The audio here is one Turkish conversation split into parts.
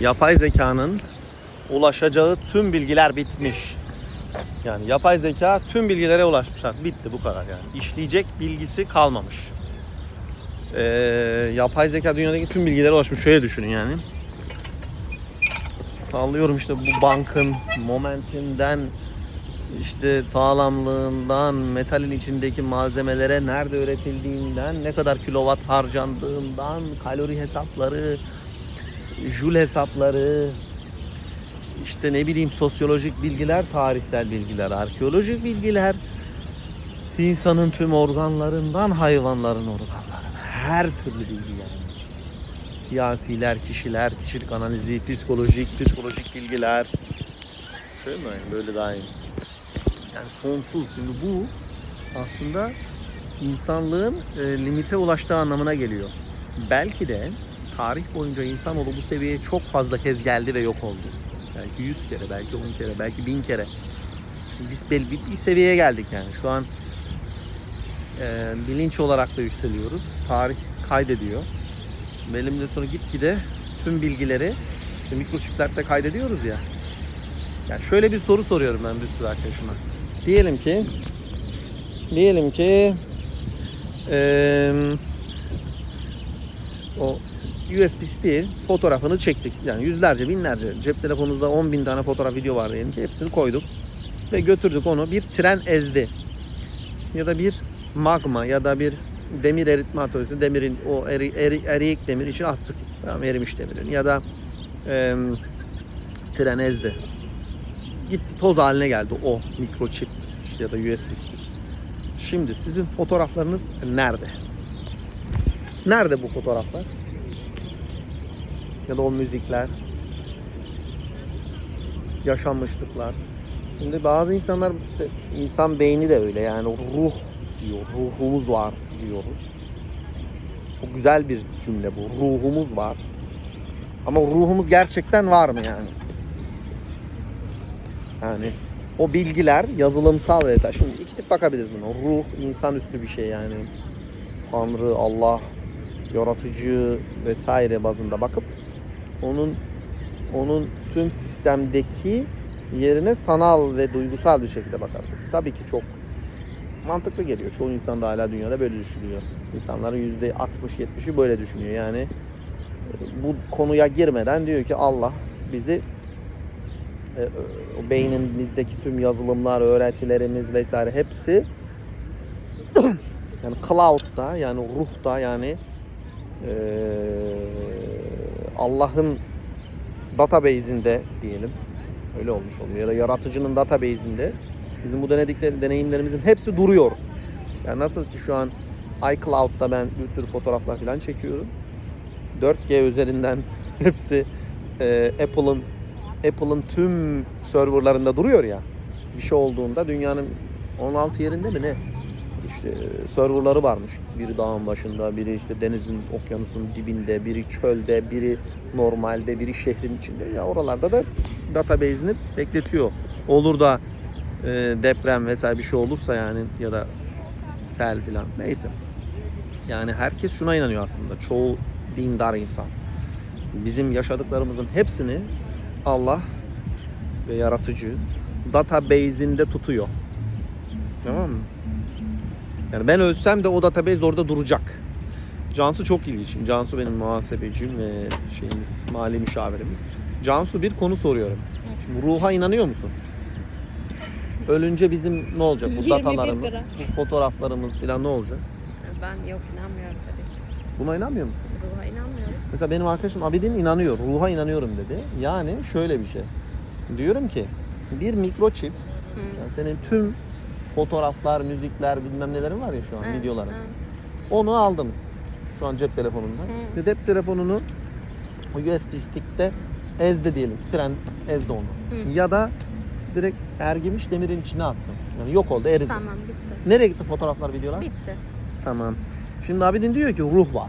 yapay zekanın ulaşacağı tüm bilgiler bitmiş. Yani yapay zeka tüm bilgilere ulaşmışlar. Bitti bu kadar yani. İşleyecek bilgisi kalmamış. Ee, yapay zeka dünyadaki tüm bilgilere ulaşmış. Şöyle düşünün yani. Sallıyorum işte bu bankın momentinden işte sağlamlığından, metalin içindeki malzemelere nerede üretildiğinden, ne kadar kilowatt harcandığından, kalori hesapları, joule hesapları, işte ne bileyim sosyolojik bilgiler, tarihsel bilgiler, arkeolojik bilgiler, insanın tüm organlarından hayvanların organlarına her türlü bilgi yani. Siyasiler, kişiler, kişilik analizi, psikolojik, psikolojik bilgiler. Şöyle mi? Böyle daha iyi. Yani sonsuz. Şimdi bu aslında insanlığın e, limite ulaştığı anlamına geliyor. Belki de tarih boyunca insanoğlu bu seviyeye çok fazla kez geldi ve yok oldu. Belki 100 kere, belki 10 kere, belki 1000 kere. Çünkü biz belli bir, bir seviyeye geldik yani. Şu an e, bilinç olarak da yükseliyoruz. Tarih kaydediyor. Belli bir sonra gitgide tüm bilgileri işte mikroçiplerde kaydediyoruz ya. Yani şöyle bir soru soruyorum ben bir sürü arkadaşıma. Diyelim ki diyelim ki eee o USB stick fotoğrafını çektik. Yani yüzlerce, binlerce cep telefonunuzda 10 bin tane fotoğraf video var diyelim ki hepsini koyduk ve götürdük onu bir tren ezdi. Ya da bir magma ya da bir demir eritme atölyesi demirin o eri, eri, eriyik demir için attık. Tamam erimiş demirin ya da eee tren ezdi gitti toz haline geldi o mikroçip işte ya da USB stick. Şimdi sizin fotoğraflarınız nerede? Nerede bu fotoğraflar? Ya da o müzikler? Yaşanmışlıklar. Şimdi bazı insanlar işte insan beyni de öyle yani ruh diyor. Ruhumuz var diyoruz. Çok güzel bir cümle bu. Ruhumuz var. Ama ruhumuz gerçekten var mı yani? Yani o bilgiler yazılımsal vesaire. Şimdi iki tip bakabiliriz buna. Ruh insanüstü bir şey yani. Tanrı, Allah, yaratıcı vesaire bazında bakıp onun onun tüm sistemdeki yerine sanal ve duygusal bir şekilde bakabiliriz. Tabii ki çok mantıklı geliyor. Çoğu insan da hala dünyada böyle düşünüyor. İnsanların %60-70'i böyle düşünüyor. Yani e, bu konuya girmeden diyor ki Allah bizi e, o beynimizdeki tüm yazılımlar, öğretilerimiz vesaire hepsi yani cloud'da yani ruhta yani e, Allah'ın database'inde diyelim öyle olmuş oluyor ya da yaratıcının database'inde bizim bu denedikleri deneyimlerimizin hepsi duruyor. Yani nasıl ki şu an iCloud'da ben bir sürü fotoğraflar falan çekiyorum. 4G üzerinden hepsi e, Apple'ın Apple'ın tüm serverlarında duruyor ya. Bir şey olduğunda dünyanın 16 yerinde mi ne? İşte e, serverları varmış. Biri dağın başında, biri işte denizin, okyanusun dibinde, biri çölde, biri normalde, biri şehrin içinde. Ya oralarda da database'ini bekletiyor. Olur da e, deprem vesaire bir şey olursa yani ya da sel filan neyse. Yani herkes şuna inanıyor aslında. Çoğu dindar insan. Bizim yaşadıklarımızın hepsini Allah ve yaratıcı database'inde tutuyor. Tamam mı? Yani ben ölsem de o database orada duracak. Cansu çok ilginç. Şimdi Cansu benim muhasebecim ve şeyimiz, mali müşavirimiz. Cansu bir konu soruyorum. Şimdi ruha inanıyor musun? Ölünce bizim ne olacak? Bu 21 datalarımız, bu fotoğraflarımız falan ne olacak? Ben yok inanmıyorum tabii ki. Buna inanmıyor musun? Ruha inanmıyorum. Mesela benim arkadaşım Abidin inanıyor. Ruha inanıyorum dedi. Yani şöyle bir şey. Diyorum ki bir mikroçip yani senin tüm fotoğraflar, müzikler bilmem nelerin var ya şu an Evet, videoların. evet. Onu aldım şu an cep telefonundan. Hı. Ve cep telefonunu o USB stick'te ezdi diyelim. Tren ezdi onu. Hı. Ya da direkt ergimiş demirin içine attım. Yani yok oldu eridi. Tamam bitti. Nereye gitti fotoğraflar, videolar? Bitti. Tamam. Şimdi Abidin diyor ki ruh var.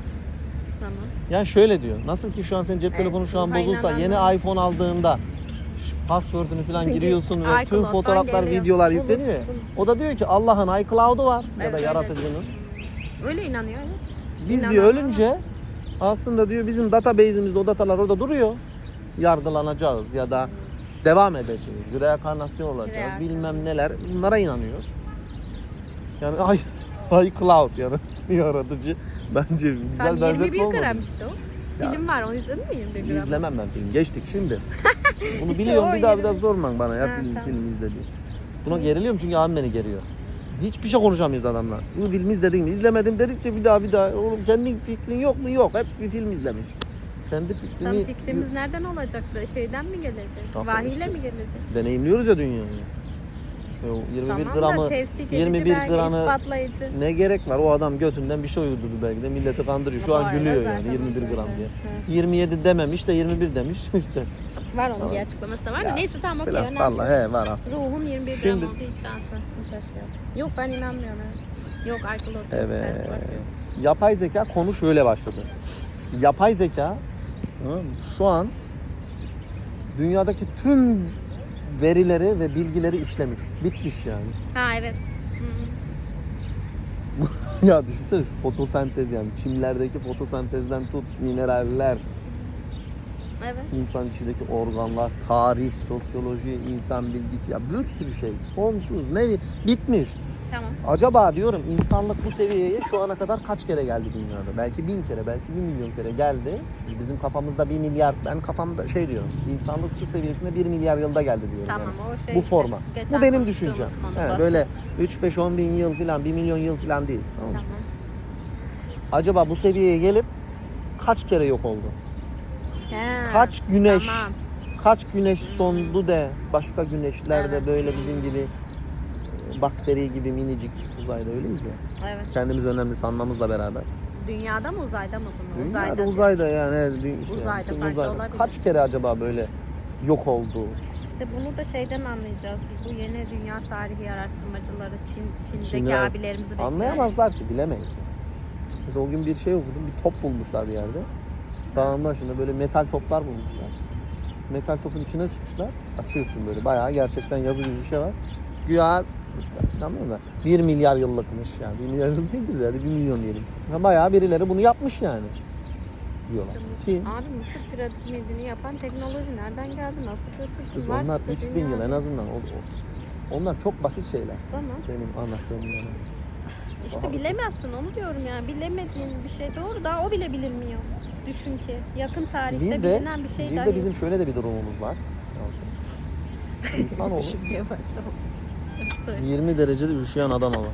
Tamam. Yani şöyle diyor. Nasıl ki şu an senin cep Evet, telefonu şu an bozulsa yeni da- iPhone aldığında password'ünü falan giriyorsun ve tüm fotoğraflar, geliyor. videolar Bulut, yükleniyor. O da diyor ki Allah'ın iCloud'u var ya da evet. yaratıcının. Öyle inanıyor. evet. Biz İnanan diyor var. ölünce aslında diyor bizim database'imizde o datalar orada duruyor. yargılanacağız ya da devam edeceğiz. Reenkarnasyon olacağız. Reenkarnasyon. Bilmem neler. Bunlara inanıyor. Yani ay ay cloud yani yaratıcı bence güzel Tam benzetme 21 olmadı. gram işte o. Ya. Film var onu izledin mi 21 gram? İzlemem ben film. Geçtik şimdi. Bunu İşte biliyorum o bir daha bir daha yirmi- sorman bana ya Ha, film tamam. film izledi. Buna geriliyorum çünkü abim beni geriyor. Hiçbir şey konuşamıyoruz adamla. Bu filmi izledin mi? İzlemedim dedikçe bir daha bir daha. Oğlum kendi fikrin yok mu? Yok. Hep bir film izlemiş. Kendi fikrimi Tam fikrimiz nereden olacaktı? Şeyden mi gelecek? Tamam Vahiyle işte. mi gelecek? deneyimliyoruz ya dünyayı. O 21 tamam gramı da edici 21 belge, gramı- ispatlayıcı. ne gerek var? O adam götünden bir şey uydurdu belki de milleti kandırıyor. Şu Bu an gülüyor yani 21 öyle. gram diye. Hı. 27 dememiş de 21 demiş işte. Var onun Tamam. bir açıklaması da var da neyse tamam okey önemsiz. salla he var ha. Ruhun 21 Şimdi- gram olduğu iddiası taşıyor. Yok ben inanmıyorum. Yok alkol Evet. Yapay zeka konu şöyle başladı. Yapay zeka şu an dünyadaki tüm verileri ve bilgileri işlemiş. Bitmiş yani. Ha evet. Ya düşünsene şu fotosentez yani çimlerdeki fotosentezden tut mineraller, Evet. insan içindeki organlar, tarih, sosyoloji, insan bilgisi ya bir sürü şey sonsuz ne bitmiş. Tamam. Acaba diyorum insanlık bu seviyeye şu ana kadar kaç kere geldi dünyada? Belki bin kere, belki bir milyon kere geldi. Bizim kafamızda bir milyar, ben kafamda şey diyorum. İnsanlık şu seviyesine bir milyar yılda geldi diyorum. Tamam yani. o şey. Bu işte, forma. Bu benim düşüncem. Yani böyle 3-5-10 bin yıl falan, 1 milyon yıl falan değil. Tamam. Tamam. Acaba bu seviyeye gelip kaç kere yok oldu? He, Kaç güneş, Tamam. kaç güneş sondu de başka güneşler de Evet. böyle bizim gibi bakteri gibi minicik uzayda öyleyiz ya. Evet. Kendimiz önemli sanmamızla beraber. Dünyada mı uzayda mı bunu? Dünyada Uzayda. uzayda, yani. işte Uzayda tüm farklı olabilir. Kaç kere acaba böyle yok oldu? İşte bunu da şeyden anlayacağız. Bu yeni dünya tarihi araştırmacıları Çin, Çin'deki Çin'e abilerimizi bekliyor. Anlayamazlar ki bilemeyiz. Mesela o gün bir şey okudum. Bir top bulmuşlar bir yerde. Dağın başında böyle metal toplar bulmuşlar. Metal topun içine sıkmışlar. Açıyorsun böyle bayağı gerçekten yazı gibi bir şey var. Güya anladın mı? 1 milyar yıllıkmış yani. 1 milyar yıl değildir de hadi 1 milyon diyelim. Ha, Bayağı birileri bunu yapmış yani. Diyorlar. Kim? Abi Mısır piramidini yapan teknoloji nereden geldi? Nasıl götürdü? Kız Var onlar işte 3000 yıl en azından. O, o- onlar çok basit şeyler. Tamam. Benim anlattığım yani. İşte bilemezsin onu diyorum ya. Bilemediğin bir şey doğru. Daha o bile bilinmiyor. Düşün ki yakın tarihte Bir de, bilinen bir şey bir dahi. de bizim şöyle de bir durumumuz var. İnsanoğlu Düşünmeye başladım. Söyle. 20 derecede üşüyen adam ama.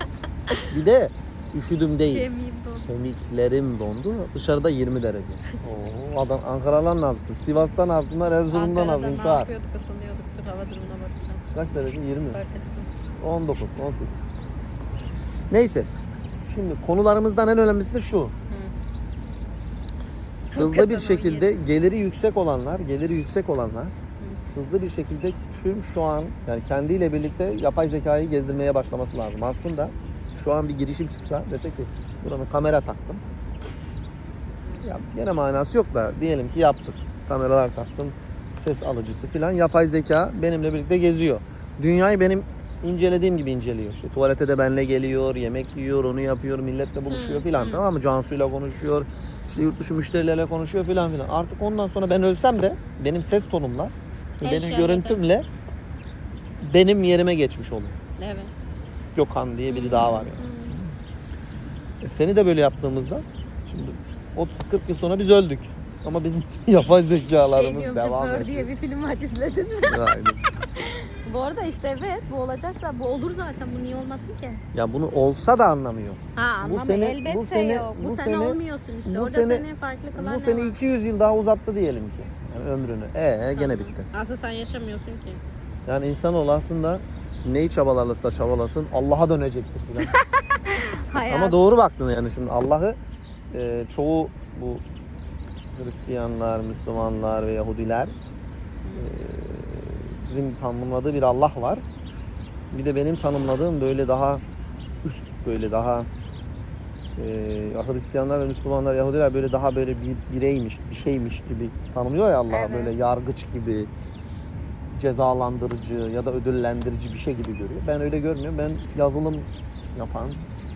Bir de üşüdüm değil. Kemiğim dondu. Kemiklerim dondu. Dışarıda 20 derece. Oo, adam Ankaralılar ne yapsın? Sivas'ta ne yapsınlar? Erzurum'da ne Ankara'da yapsın? ne İntihar. yapıyorduk ısınıyorduk. Dur hava durumuna bakacağım. Kaç derece? 20. Fark etmez. 19, 18. Neyse. Şimdi konularımızdan en önemlisi de şu. Hızlı bir şekilde geliri yüksek olanlar, geliri yüksek olanlar hızlı bir şekilde tüm şu an yani kendiyle birlikte yapay zekayı gezdirmeye başlaması lazım. Aslında şu an bir girişim çıksa dese ki buranın kamera taktım. Ya gene manası yok da diyelim ki yaptık. Kameralar taktım. Ses alıcısı filan yapay zeka benimle birlikte geziyor. Dünyayı benim incelediğim gibi inceliyor. İşte tuvalete de benle geliyor, yemek yiyor, onu yapıyor, milletle buluşuyor filan tamam mı? Cansu'yla konuşuyor. İşte yurt dışı müşterilerle konuşuyor filan filan. Artık ondan sonra ben ölsem de benim ses tonumla, Her benim şey görüntümle benim yerime geçmiş olur. Evet. Gökhan diye biri daha var yani. E seni de böyle yaptığımızda şimdi 30-40 yıl sonra biz öldük. Ama bizim yapay Şey zekalarımız diyorum devam ediyor. diye bir film var izledin mi? Aynen. bu arada işte evet bu olacaksa bu olur zaten bu niye olmasın ki? ya bunu olsa da anlamıyor. Ha anlamı sene- elbette bu sene- yok. Bu, bu sene, sene- olmuyorsun işte. bu Orada sene- seni farklı kılan Bu ne seni var? 200 yıl daha uzattı diyelim ki. Yani ömrünü. Ee gene Tamam. bitti. Aslında sen yaşamıyorsun ki. Yani insanoğlu aslında neyi çabalarsa çabalasın Allah'a dönecektir. Hayat. Ama doğru baktın yani şimdi Allah'ı e, çoğu bu Hristiyanlar, Müslümanlar ve Yahudiler e, bizim tanımladığı bir Allah var. Bir de benim tanımladığım böyle daha üst böyle daha e, Hristiyanlar ve Müslümanlar, Yahudiler böyle daha böyle bir bireymiş, bir şeymiş gibi tanımlıyor ya Allah'a Evet. böyle yargıç gibi cezalandırıcı ya da ödüllendirici bir şey gibi görüyor. Ben öyle görmüyorum. Ben yazılım yapan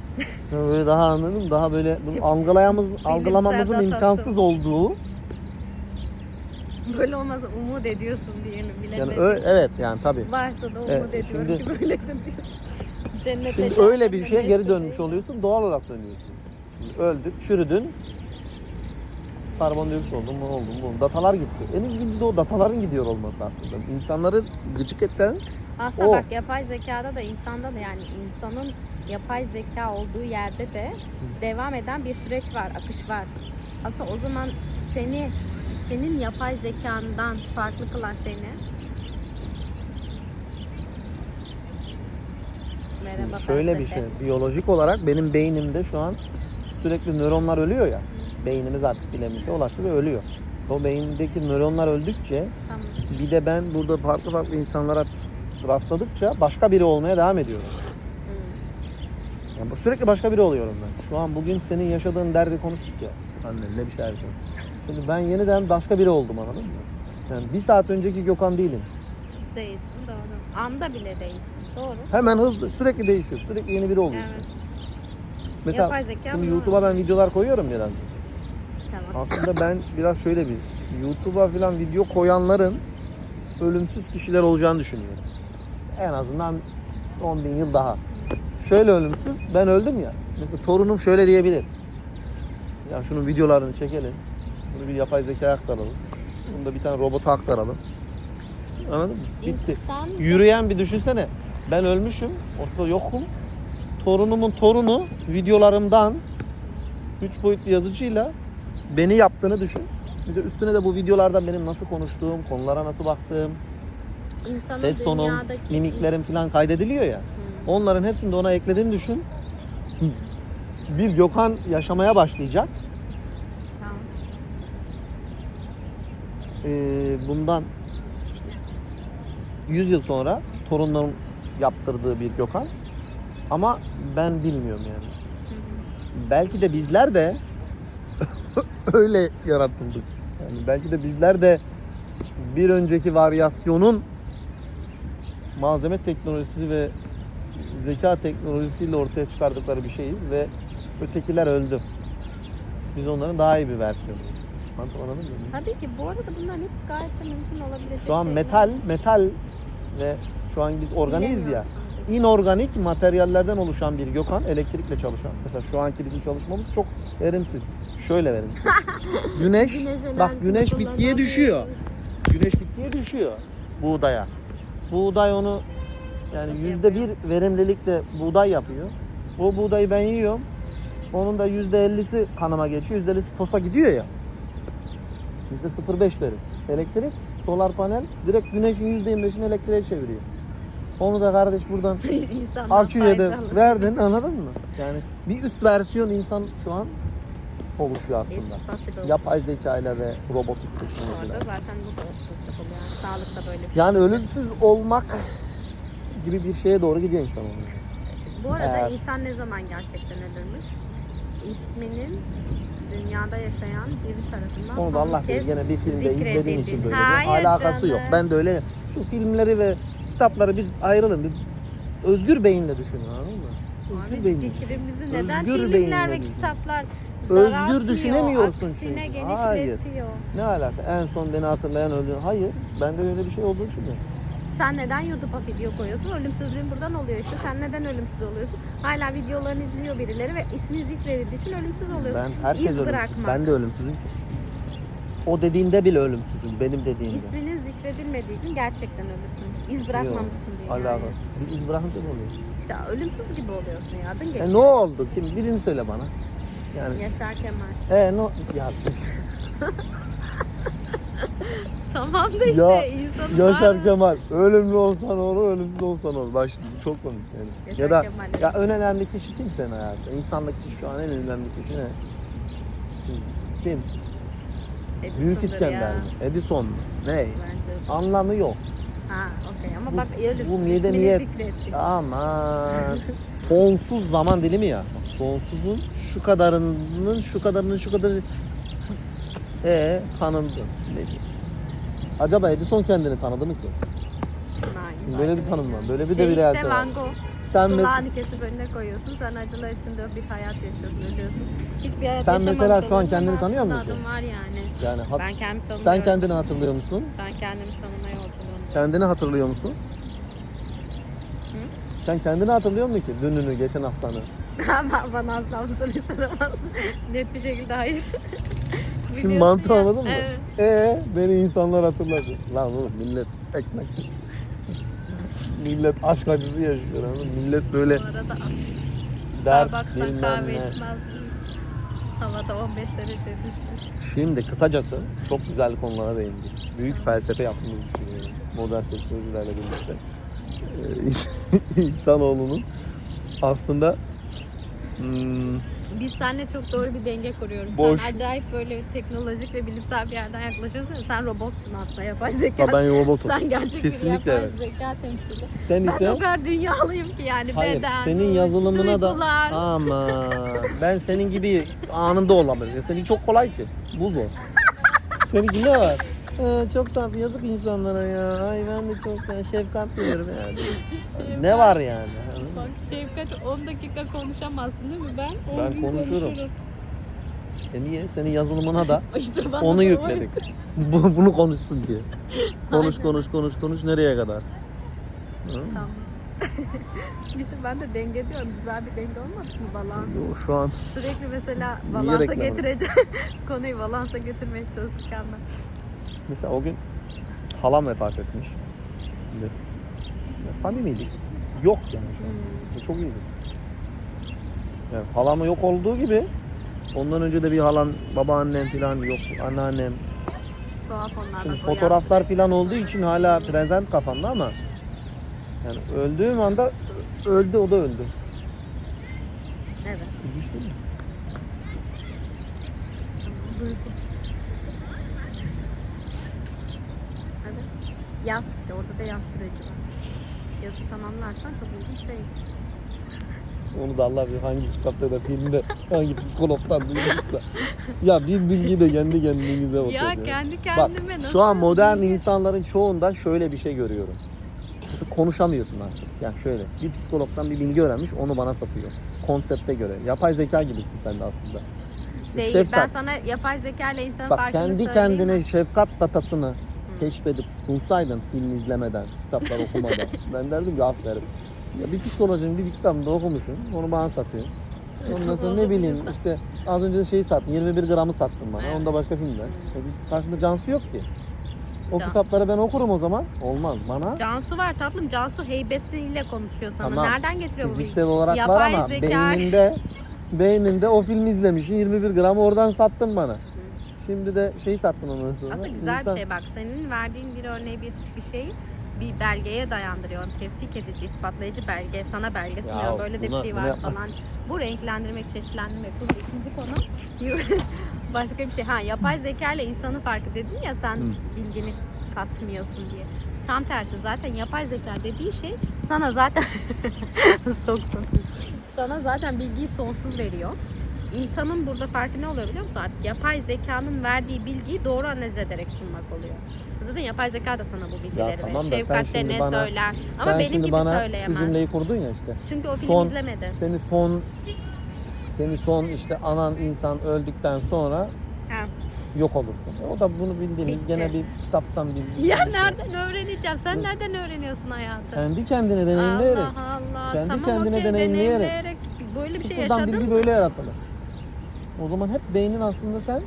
böyle daha anladım daha böyle bunu algılayamız, algılamamızın imkansız olduğu Böyle olmazsa umut ediyorsun diyelim Yani bilemedim. ö- evet yani tabii. Varsa da umut Evet, ediyorum şimdi- ki böyledir diyorsun. Cennete Şimdi öyle bir şeye geri dönmüş oluyorsun. Doğal olarak dönüyorsun. Şimdi öldün, çürüdün. Karbondioksit oldun, bu oldun, bu. Datalar gitti. En ilginci de o dataların gidiyor olması aslında. İnsanları gıcık eden Aslında O. bak yapay zekada da insanda da yani insanın yapay zeka olduğu yerde de devam eden bir süreç var, akış var. Aslında o zaman seni senin yapay zekandan farklı kılan şey ne? Merhaba şöyle bir şey. Biyolojik olarak benim beynimde şu an sürekli nöronlar ölüyor ya. Beynimiz artık bilemike ulaştı ve ölüyor. O beyindeki nöronlar öldükçe Tamam. bir de ben burada farklı farklı insanlara rastladıkça başka biri olmaya devam ediyorum. Yani sürekli başka biri oluyorum ben. Şu an bugün senin yaşadığın derdi konuştuk ya. Annenle bir şeyler konuştuk. Şimdi ben yeniden başka biri oldum anladın mı? Yani bir saat önceki Gökhan değilim. Değilsin doğru. Anda bile değilsin. Doğru. Hemen hızlı sürekli değişiyor. Sürekli yeni biri oluyorsun. Evet. Mesela Yapay zeka şimdi YouTube'a ben videolar koyuyorum biraz. Tamam. Aslında ben biraz şöyle bir YouTube'a falan video koyanların ölümsüz kişiler olacağını düşünüyorum. En azından 10 bin yıl daha. Şöyle ölümsüz, ben öldüm ya. Mesela torunum şöyle diyebilir. Ya şunun videolarını çekelim. Bunu bir yapay zekaya aktaralım. Bunu da bir tane robota aktaralım. Anladın mı? Bitti. İnsan Yürüyen bir düşünsene. Ben ölmüşüm, ortada yokum. Torunumun torunu videolarımdan 3 boyutlu yazıcıyla beni yaptığını düşün. Bir de üstüne de bu videolardan benim nasıl konuştuğum, konulara nasıl baktığım, insanın ses tonum, dünyadaki mimiklerim falan kaydediliyor ya. Hmm. Onların hepsini de ona eklediğini düşün. Bir Gökhan yaşamaya başlayacak. Tamam. Ee, bundan işte 100 yıl sonra torunlarım yaptırdığı bir Gökhan. Ama ben bilmiyorum yani. Belki de bizler de öyle yaratıldık. Yani belki de bizler de bir önceki varyasyonun malzeme teknolojisi ve zeka teknolojisiyle ortaya çıkardıkları bir şeyiz ve ötekiler öldü. Biz onların daha iyi bir versiyonu. Anladın anladın mı? Tabii ki bu arada bunların hepsi gayet de mümkün olabilecek Şu an şeyler. metal, metal ve şu an biz organiyiz ya. Bilemiyorum inorganik materyallerden oluşan bir Gökhan elektrikle çalışan. Mesela şu anki bizim çalışmamız çok verimsiz. Şöyle verimsiz. güneş, Güneş bak güneş bitkiye kullanamıyoruz. düşüyor. Güneş bitkiye düşüyor buğdaya. Buğday onu yani yüzde bir verimlilikle buğday yapıyor. O buğdayı ben yiyorum. Onun da yüzde ellisi kanıma geçiyor. Yüzde ellisi posa gidiyor ya. Yüzde 0.5 verim. Elektrik, solar panel direkt güneşin yüzde 25'ini elektriğe çeviriyor. Onu da kardeş buradan aküye de verdin anladın mı? Yani bir üst versiyon insan şu an oluşuyor aslında. Yapay zeka ile ve robotik Bu arada teknolojiler. zaten bu da possible yani. Sağlıkta böyle bir şey. Yani ölümsüz olmak gibi bir şeye doğru gidiyor insan onun. Bu arada Evet. insan ne zaman gerçekten ölürmüş? İsminin dünyada yaşayan biri tarafından Onu da Allah bilir. Gene bir filmde izlediğim için böyle. Hayır bir alakası yok. canım. Ben de öyle. Şu filmleri ve kitapları biz ayıralım. Bir özgür beyinle düşünün anladın mı? Özgür Abi beyinle. fikrimizi neden Özgür filmler ve düşün. kitaplar Özgür düşünemiyorsun aksine çünkü. Hayır. genişletiyor. Ne alaka? En son beni hatırlayan öldü. Hayır. Ben de öyle bir şey olduğunu düşünmüyorum. Sen neden YouTube'a video koyuyorsun? Ölümsüzlüğün buradan oluyor işte. Sen neden ölümsüz oluyorsun? Hala videolarını izliyor birileri ve ismi zikredildiği için ölümsüz oluyorsun. Ben herkes İz ölümsüz. bırakmak. Ben de ölümsüzüm. O dediğinde bile ölümsüzüm. Benim dediğimde. İsminin zikredilmediği gün gerçekten ölürsün. İz bırakmamışsın diye. Alaka. Yani. Bir iz bırakınca ne oluyor? İşte ölümsüz gibi oluyorsun ya. Adın geçiyor. E ne oldu? Kim? Birini söyle bana. Yani Yaşar Kemal. e no ya Tamam da işte Ya, insanın Yaşar var. Kemal ölümlü olsan olur, ölümsüz olsan olur. Bak şimdi çok komik yani. Yaşar ya da Kemal. ya en önemli kişi kim senin hayatta? İnsandaki şu an en önemli kişi ne? Kim? Edison'dur Büyük İskender mi? Edison mu? Ne? Bence. Anlamı yok. Ha okey ama Bu- bak ölümsüz bu mide niyet- zikrettik. Aman. Sonsuz zaman dilimi ya. Sonsuzun şu kadarının şu kadarının şu kadarı e tanındı. Ne diyeyim? Acaba Edison kendini tanıdı mı ki? Hayır, Şimdi böyle bir tanım var. Böyle bir şey de bir işte realite var. Van Gogh. Sen, Kulağını kesip önüne koyuyorsun. Sen acılar içinde bir hayat yaşıyorsun, ölüyorsun. Hiçbir hayat Sen mesela şu an kendini tanıyor musun? adım var yani. yani hat- Ben kendimi tanımıyorum. sen kendini hatırlıyor musun? Ben kendimi tanıma yolculuğundayım. Kendini hatırlıyor musun? Sen kendini hatırlıyor musun ki? Dününü, geçen haftanı. Bana asla bu soruyu soramazsın. Net bir şekilde hayır. Şimdi ya. anladın mı? Evet. Ee, beni insanlar hatırladı. Lan oğlum millet ekmek. millet aşk acısı yaşıyor anladın? Millet böyle Bu arada Starbucks'tan kahve ne. içmez miyiz? Havada 15 derece düşmüş. Şimdi kısacası çok güzel konulara değindik. Büyük felsefe yaptığımızı düşünüyorum. Modern teknolojilerle birlikte. Ee, İnsanoğlunun aslında hmm, Biz seninle çok doğru bir denge kuruyoruz. Boş. Sen acayip böyle teknolojik ve bilimsel bir yerden yaklaşıyorsun. Sen robotsun aslında yapay zeka. ya ben robotum. Sen gerçek Kesinlikle bir yapay evet. zeka temsili. Sen Ben ise o kadar dünyalıyım ki yani Hayır, beden, senin yazılımına da duygular. ama ben senin gibi anında olamıyorum. Senin çok kolay ki. Bu zor. Seninki ne var? Ee, çok tatlı yazık insanlara ya. Ay ben de çok ya, şefkat duyuyorum yani. Şefkat. Ne var yani? Bak Şefkat 10 dakika konuşamazsın değil mi? Ben 10 Ben gün konuşurum. konuşurum. E niye? Senin yazılımına da İşte bana onu da yükledik. Bu, bunu konuşsun diye. Konuş Aynen. konuş konuş konuş nereye kadar? Hı? Tamam. işte ben de denge diyorum. Güzel bir denge olmadı mı balans? Yo, Şu an Sürekli mesela balansa reklam getireceğim. Konuyu balansa getirmeye çalışırken ben. Mesela o gün halam vefat etmiş. Şimdi, ya samimiydik. Yok yani şu an. Hmm. Çok iyiydi. Yani halamı yok olduğu gibi ondan önce de bir halam, babaannem falan yok, anneannem. Tuhaf onlar Şimdi fotoğraflar falan olduğu için hala prezent kafamda ama yani öldüğüm anda öldü o da öldü. Evet. İlginç değil mi? Duygu. Evet. Yaz bir de yaz süreci var. Yazı tamamlarsan çok ilginç değil. Onu da Allah bilir hangi kitapta da filmde hangi psikologdan duyduysa. ya bir bilgiyi de kendi kendinize bakın. Ya kendi Bak kendime nasıl şu an modern bilgi- insanların çoğunda şöyle bir şey görüyorum. Mesela konuşamıyorsun artık. Yani şöyle bir psikologdan bir bilgi öğrenmiş onu bana satıyor. Konsepte göre. Yapay zeka gibisin sen de aslında. İşte Değil. şefkat. Ben sana yapay zeka ile insanın Bak farkını kendi söyleyeyim kendine şefkat datasını keşfedip sunsaydın film izlemeden, kitaplar okumadan. ben derdim ki aferin. Ya bir psikolojinin bir kitabını da okumuşsun, onu bana satıyorsun. Ondan sonra ne bileyim işte az önce de şeyi sattın, 21 gramı sattın bana. Onda başka filmler. E biz- karşında Cansu yok ki. O Can- kitapları ben okurum o zaman. Olmaz bana. Cansu var tatlım. Cansu heybesiyle konuşuyor sana. Tamam. Nereden getiriyor bu Fiziksel bilgiyi? olarak Yapay var ama zeka- beyninde beyninde o filmi izlemişsin 21 gramı oradan sattın bana. Şimdi de şeyi sattın ondan sonra. Aslında güzel İnsan- bir şey bak. Senin verdiğin bir örneği bir, bir şeyi bir belgeye dayandırıyorum. Tefsik edici, ispatlayıcı belge, sana belge sunuyorum. Böyle de bir şey var yapma. falan. Bu renklendirmek, çeşitlendirmek. Bu ikinci konu. Başka bir şey. Ha yapay zeka ile insanın farkı dedin ya sen Hı. bilgini katmıyorsun diye. Tam tersi zaten yapay zeka dediği şey sana zaten soksun. Sana zaten bilgiyi sonsuz veriyor. İnsanın burada farkı ne oluyor biliyor musun artık? Yapay zekanın verdiği bilgiyi doğru analiz ederek sunmak oluyor. Zaten yapay zeka da sana bu bilgileri tamam da verir. sen Şefkat de şimdi ne bana- söyler. Ama benim gibi bana şu söyleyemez. cümleyi kurdun ya işte. Çünkü o film Son- izlemedi. Seni son seni son işte anan insan öldükten sonra Ha. yok olursun. E o da bunu bildiğimiz Bitti. gene bir kitaptan bir Ya bir şey. nereden öğreneceğim? Sen nereden öğreniyorsun hayatı? Kendi kendine deneyimleyerek. Allah Allah. Kendi tamam, kendine okey, deneyimleyerek. Böyle bir şey yaşadın bilgi mı? böyle yaratılır. O zaman hep beynin aslında sen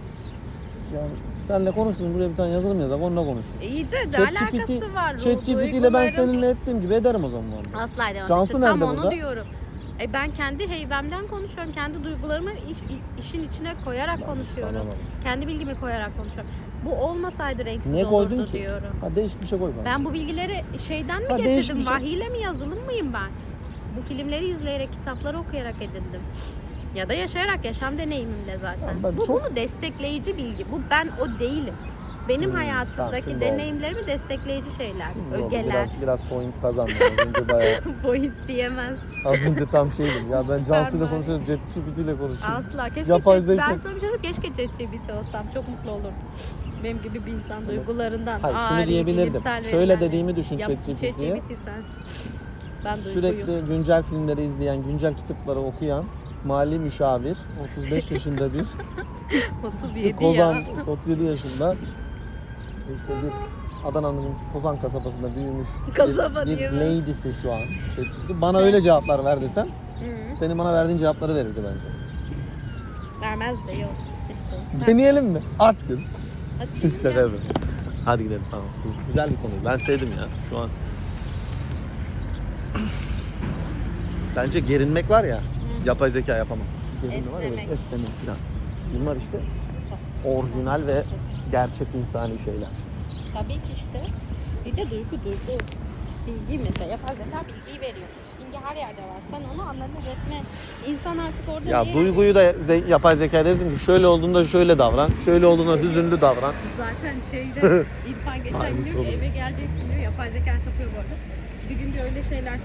yani senle konuşmuyorum buraya bir tane yazılım yazar onunla konuşuyor. İyi de ChatGPT alakası var? ChatGPT ile ben seninle ettiğim gibi ederim o zaman. onu. Asla edemez. Cansu İşte tam nerede onu burada? diyorum. E ben kendi heybemden konuşuyorum. Kendi duygularımı iş- işin içine koyarak konuşuyorum. Sana bak. Kendi bilgimi koyarak konuşuyorum. Bu olmasaydı renksiz Ne olurdu ki? diyorum. Ha değişik bir şey koy bana. Ben bu bilgileri şeyden mi Ha, getirdim? şey. Vahiyle mi yazılım mıyım ben? Bu filmleri izleyerek, kitapları okuyarak edindim. Ya da yaşayarak, yaşam deneyimimle zaten. Ben bu çok- bunu destekleyici bilgi. Bu ben o değilim. Benim Hmm, hayatımdaki tamam, şimdi oldu. deneyimlerimi destekleyici şeyler, Şimdi oldu, ögeler. Biraz, biraz point kazandım. Az önce bayağı Point diyemez. Az önce tam şeydim. Ya ben Süper Cansu ile Mario. konuşuyorum, ChatGPT ile konuşuyorum. Asla. Keşke Yapay chat- zeka. ben sana bir şey söyleyeyim. Keşke ChatGPT olsam. Çok mutlu olurdum. Benim gibi bir insan duygularından Hayır şunu ari, diyebilirdim. Şöyle verilerle. dediğimi düşün ChatGPT'ye. ChatGPT sensin. Ben duyguyu. sürekli güncel filmleri izleyen, güncel kitapları okuyan, mali müşavir, 35 yaşında bir 37 Kozan, ya. 37 yaşında işte bir Adana'nın Kozan kasabasında büyümüş Kasaba bir, bir diyoruz. lady'si şu an şey çıktı. Bana öyle cevaplar ver desem, Hı, senin bana verdiğin cevapları verirdi bence. vermez de yok. İşte. Deneyelim mi? Aç kız. Şaka yapıyorum. Hadi gidelim tamam. Bu Güzel bir konu. Ben sevdim ya şu an. Bence gerinmek var ya. Yapay zeka yapamaz. Gerinme var ya, esnemek falan. Bunlar işte orijinal ve gerçek insani şeyler. Tabii ki işte. Bir de duygu duygu. Bilgi mesela yapay zeka bilgiyi veriyor. Bilgi her yerde var. Sen onu analiz etme. İnsan artık orada Ya duyguyu da ze- yapay zeka desin ki şöyle olduğunda şöyle davran, şöyle olduğunda hüzünlü davran. Zaten şeyde İrfan geçen gün Aynısı diyor ki oluyor. eve geleceksin diyor. Yapay zeka tapıyor bu arada. Bir gün diyor öyle şeyler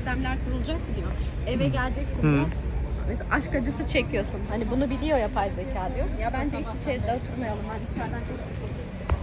sistemler kurulacak ki diyor. Eve geleceksin diyor. Mesela aşk acısı çekiyorsun. Hani bunu biliyor yapay zeka diyor. Ya bence hiç içeride oturmayalım. Hani dışarıdan çok sıkıldım.